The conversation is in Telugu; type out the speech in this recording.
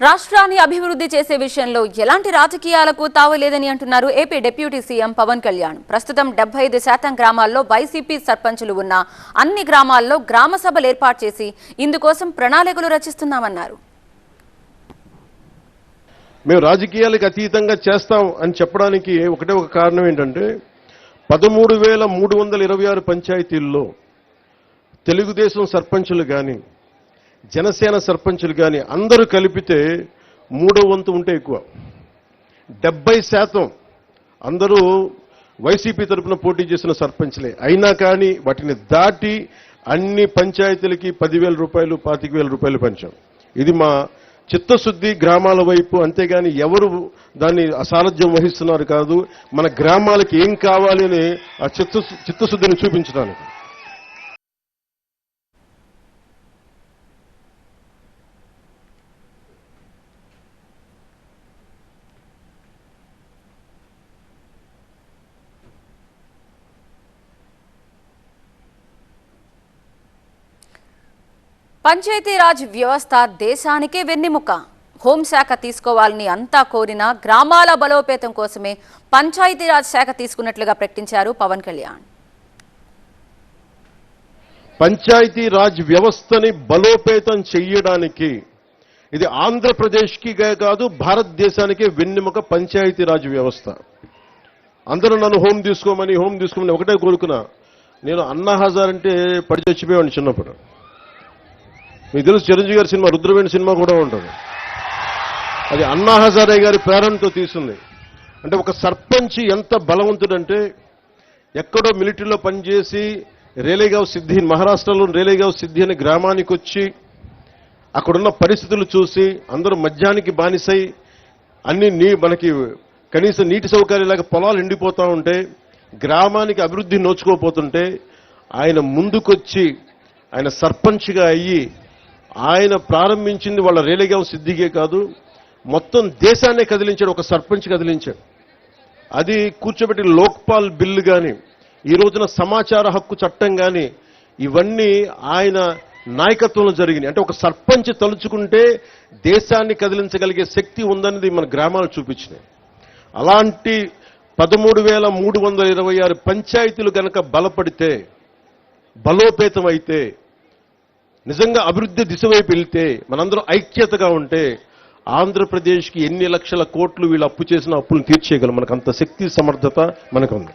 రాష్ట్రాన్ని అభివృద్ధి చేసే విషయంలో ఎలాంటి రాజకీయాలకు తావులేదని అంటున్నారు AP deputy CM Pawan Kalyan. ప్రస్తుతం డెబ్బై ఐదు శాతం గ్రామాల్లో వైసీపీ సర్పంచులు ఉన్న అన్ని గ్రామాల్లో గ్రామ సభలు ఏర్పాటు చేసి ఇందుకోసం ప్రణాళికలు రచిస్తున్నామన్నారు. మేము రాజకీయాలకు అతీతంగా చేస్తాం అని చెప్పడానికి ఒకటే ఒక కారణం ఏంటంటే పదమూడు వేల మూడు వందల ఇరవై ఆరు పంచాయతీల్లో తెలుగుదేశం సర్పంచులు కానీ జనసేన సర్పంచులు కానీ అందరూ కలిపితే మూడో వంతు ఉంటే ఎక్కువ. డెబ్బై శాతం అందరూ వైసీపీ తరపున పోటీ చేసిన సర్పంచ్లే. అయినా కానీ వాటిని దాటి అన్ని పంచాయతీలకి పదివేల రూపాయలు పాతిక వేల రూపాయలు పంచాం. ఇది మా చిత్తశుద్ధి గ్రామాల వైపు. అంతేగాని ఎవరు దాన్ని అసారథ్యం వహిస్తున్నారు కాదు. మన గ్రామాలకి ఏం కావాలి అని ఆ చిత్త చిత్తశుద్ధిని చూపించడానికి. పంచాయతీరాజ్ వ్యవస్థ దేశానికే వెన్నెముక. హోంశాఖ తీసుకోవాలని అంతా కోరిన గ్రామాల బలోపేతం కోసమే పంచాయతీరాజ్ శాఖ తీసుకున్నట్లుగా ప్రకటించారు పవన్ కళ్యాణ్. పంచాయతీ రాజ్ వ్యవస్థని బలోపేతం చేయడానికి ఇది ఆంధ్రప్రదేశ్కి కాదు భారతదేశానికి వెన్నెముక పంచాయతీ రాజ్ వ్యవస్థ. అందరూ నన్ను హోం తీసుకోమని హోం తీసుకోమని ఒకటే కోరుకున్నా. నేను అన్నా హజార్ అంటే పడిచొచ్చిపోయాను చిన్నప్పుడు. మీకు తెలుసు చిరంజీవి గారి సినిమా రుద్రవేణి సినిమా కూడా ఉంటుంది. అది అన్నా హజారే గారి ప్రేరణతో తీసింది. అంటే ఒక సర్పంచ్ ఎంత బలవంతుడంటే ఎక్కడో మిలిటరీలో పనిచేసి రేలేగావ్ సిద్ధి మహారాష్ట్రలో రేలేగావ్ సిద్ధి అనే గ్రామానికి వచ్చి అక్కడున్న పరిస్థితులు చూసి అందరూ మద్యానికి బానిసై అన్ని నీ మనకి కనీసం నీటి సౌకర్యాలకు పొలాలు ఎండిపోతూ ఉంటే గ్రామానికి అభివృద్ధి నోచుకోపోతుంటే ఆయన ముందుకొచ్చి ఆయన సర్పంచ్గా అయ్యి ఆయన ప్రారంభించింది వాళ్ళ రేలేగావ్ సిద్ధికే కాదు మొత్తం దేశాన్నే కదిలించాడు ఒక సర్పంచ్ కదిలించాడు. అది కూర్చోబెట్టి లోక్పాల్ బిల్లు కానీ ఈ రోజున సమాచార హక్కు చట్టం కానీ ఇవన్నీ ఆయన నాయకత్వంలో జరిగినాయి. అంటే ఒక సర్పంచ్ తలుచుకుంటే దేశాన్ని కదిలించగలిగే శక్తి ఉందన్నది మన గ్రామాలు చూపించినాయి. అలాంటి పదమూడు వేల మూడు వందల ఇరవై ఆరు పంచాయతీలు కనుక బలపడితే బలోపేతం అయితే నిజంగా అభివృద్ధి దిశ వైపు వెళ్తే మనందరం ఐక్యతగా ఉంటే ఆంధ్రప్రదేశ్కి ఎన్ని లక్షల కోట్లు వీళ్ళు అప్పు చేసిన అప్పులను తీర్చేయగలం. మనకు అంత శక్తి సమర్థత మనకు ఉంది